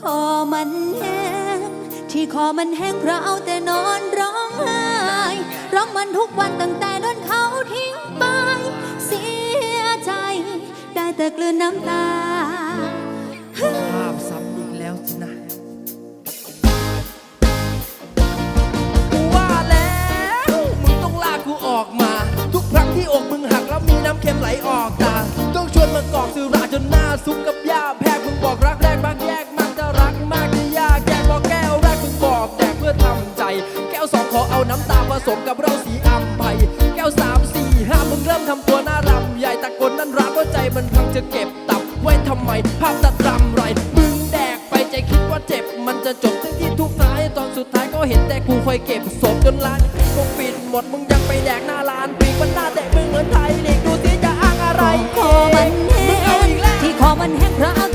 คอมันแห้งที่คอมันแห้งเพราะเอาแต่นอนร้องไห้ร้องมันทุกวันตั้งแต่โดนเขาทิ้งไป เสียใจ ได้แต่กลืนน้ำตา ภาพซ้ำอีกแล้วสินะ กูว่าแล้ว มึงต้องลากกูออกมา ทุกครั้งที่อกมึงหักแล้วมีน้ำเค็มไหลออกตา นนั่นร้านว่าใจมันพังจะเก็บตับไว้ทำไม ภาพตัดรำไรมึงแดกไปใจคิดว่าเจ็บ มันจะจบทั้งที่ทุกท้ายตอนสุดท้ายก็เห็นแต่กูคอยเก็บศพจนร้านคงปิดหมดมึงยังไปแดกหน้าร้านปีกมันหน้าแต่มึงเหมือนไทยลีกดูสิจะอ้างอะไรคอมันแห้มึงเอางอีกแล้วที่คอมันแห้งเพราะ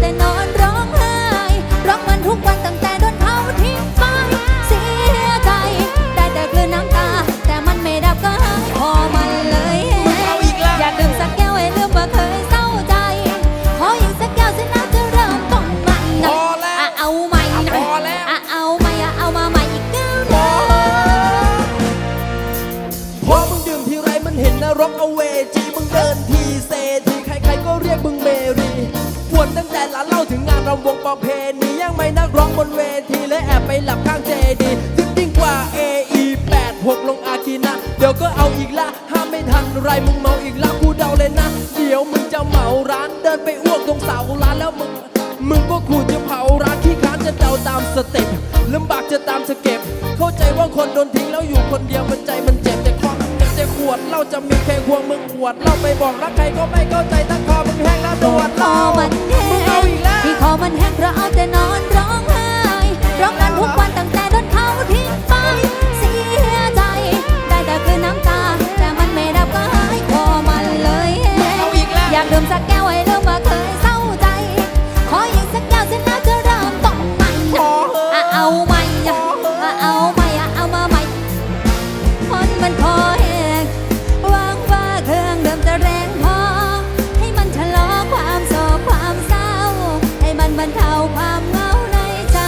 วดตั้งแต่ร้านเล่าถึงงานรำวงประเพณียังไม่นักร้องบนเวทีและแอบไปหลับข้างเจดียิ่งยิ่งกว่า AE 86ลงอากีนะ เดี๋ยวก็เอาอีกละห้ามไม่ทันไรมึงเมาอีกละกูเดาเลยนะ เดี๋ยวมึงจะเมาร้านเดินไปอ้วกตรงเสาร้านแล้วมึงมึงก็ขู่จะเผาร้านขี้ค้านจะเดาตามสเต็ปลำบากจะตามสเก็บเข้าใจว่าคนโดนทิ้งแล้วอยู่คนเดียวมันใจมันเจ็บ จะมีแค่ควงมึงขวดเหล้าไปบอกรักใครก็ไม่เข้าใจตั้งคอมึงแห้งแล้วโดดคเหอล้ามันแห้มึงเอางอีกแล้วที่คอมันแห้งเพราะเอาแต่นอนร้องไห้ร้องกันทุกวันตั้งแต่โดนเขาทิ้งไปเสียใจ ได้แต่คือน้ำตา แต่มันไม่ดับก็หายคอมันเลยแห้งเอาอีกแล้วอยากดื่มสักแก้วให้ลืมว่าเคยเศร้าใจ ขออีกสักแก้วสินะจะเริ่มต้นใหม่พอเหอะอะเอาใหม่อ่ เทาความเหงาในใจ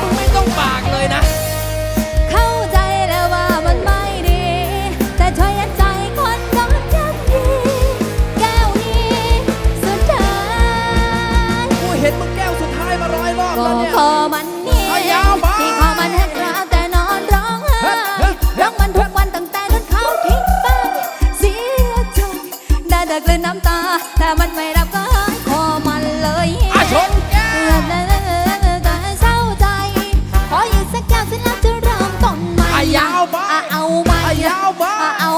มึงไม่ต้องปากเลยนะ เข้าใจแล้วว่ามันไม่ดี แต่ช่วยยันใจคนก่อนยักทีแก้วนี้สุดท้ายกูเห็นมึงแก้วสุดท้ายมาร้อยรอบก็แล้วเนี่ยคอมันนี่เอายาวไปที่คอมันแห้งราวแต่นอนร้องไห้เฮ้ยเฮ้ยร้องมันทุกวันตั้งแต่โดนเขาทิ้งไปเสียใจได้แต่กลืนน้ำตา แต่มันไม่รับก็ เอาใ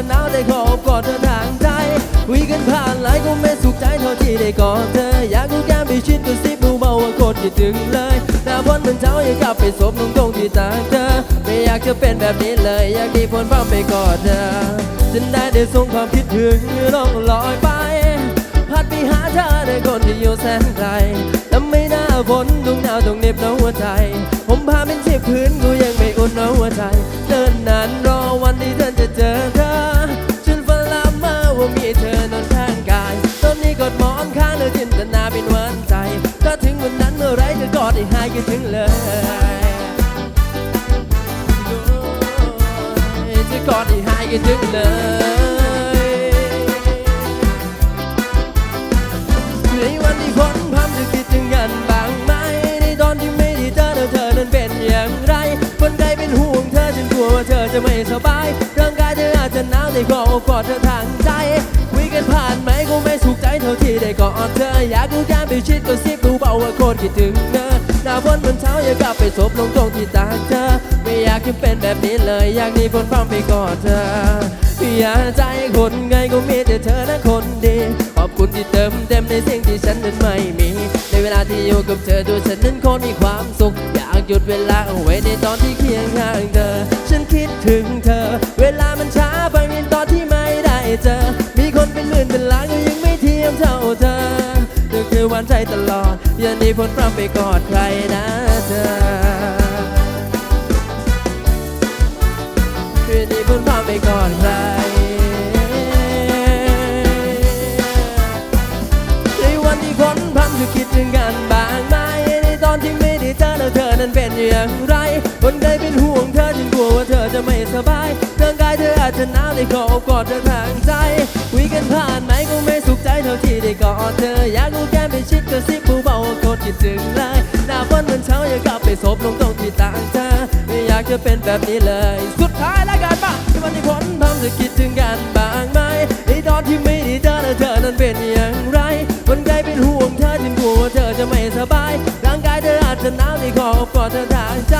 จะหนาวได้ขอบกอดเธอทางใจคุยกันผ่านไลน์ก็ไม่สุขใจเท่าที่ได้กอดเธอ อยากดูแก้มไปชิดกระซิบูเบาว่าโคตรคิดถึงเลยหน้าพ้นมันเช้าอยากกลับไปสบลงตรงที่ตาเธอ ไม่อยากจะเป็นแบบนี้เลย อยากที่ฝนฟ้าไปกอดเธอฉันได้ได้ส่งความคิดถึงล่องลอยไปพัดไปหาเธอในคนที่อยู่แสนไกลแต่ไม่น่าฝนตรงหนาวตรงเน็บหนาวหัวใจ ผมพาเป็นสิบพื้นกู ไดให้หายคิดถึงเลยจะกอดให้หายคิดถึงเลยในวันที่คนพร้ำจะคิดถึงกันบ้างไหมในตอนที่ไม่ได้เจอแล้วเธอนั้นเป็นอย่างไร คนใดเป็นห่วงเธอจนกลัวว่าเธอจะไม่สบายร่างกายเธออาจจะหนาวแต่ก็อกอดเธอทางใจคุยกันผ่านไหมก็ไม่สุขใจเท่าที่ได้กอดเธออยากดูการไปชิดก็ซิบ เบาว่าโคตรคิดถึงเธอหน้าฝนบนเช้าอยากกลับไปซบลงตรงที่ตาเธอ ไม่อยากจะเป็นแบบนี้เลย อยากหนีฝนฟังไปกอดเธออย่าใจคนไงก็มีแต่เธอนะคนดี ขอบคุณที่เติมเต็มในสิ่งที่ฉันนั้นไม่มี ในเวลาที่อยู่กับเธอดูฉันนั้นคนมีความสุข อยากหยุดเวลาเอาไว้ในตอนที่เคียงข้างเธอ ฉันคิดถึงเธอ เวลามันช้าไปในตอนที่ไม่ได้เจอ มีคนเป็นหมื่นเป็นล้านก็ยังไม่เทียมเท่าเธอเธอคือหวันใจตลอด อย่าหนีพ้นพรำไปกอดใครนะเธอคืนนี้เพิ่งพาไปกอนใครในวันที่คนพำจะคิดถึงกันบ้างไหมในตอนที่ไม่ได้เจอแล้วเธอนั้นเป็นอย่างไร คนเคยเป็นห่วงเธอจนกลัวว่าเธอจะไม่สบายร่างกายเธออาจจะหนาวในขอบกอดเธอทางใจคุยกันผ่านไหมก็ไม่สุขใจเท่าที่ได้กอดเธออยากกูแก้มไปชิดกระซิบ เบาว่าโคตรคิดถึงเลยหน้าฝนเหมือนเช้าอยากกลับไปศพลงตรงที่ต่างเธอไม่อยากจะเป็นแบบนี้เลย สุดท้ายแล้วกันมาในวันที่พ้นพำจะคิดถึงกันบ้างไหมในตอนที่ไม่ได้เจอแล้วเธอนั้นเป็นอย่างไรคนใกล้เป็นห่วงเธอจนกลัวว่าเธอจะไม่สบายร่างกายเธออาจจะหนาวในขอกอดเธอทางใจ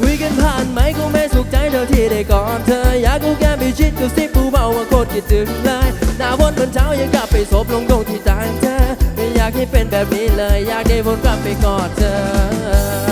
คุยกันผ่านไหมก็ไม่สุขใจเท่าที่ได้กอดเธออยากกูแก้มไปชิดกับซิบผู้เบาว่าโคตรคิดถึงเลยหน้าวันวันเช้ายังกลับไปศพลงตรง ที่ต่างเธอไม่อยากให้เป็นแบบนี้เลย อยากได้วนกลับไปกอดเธอ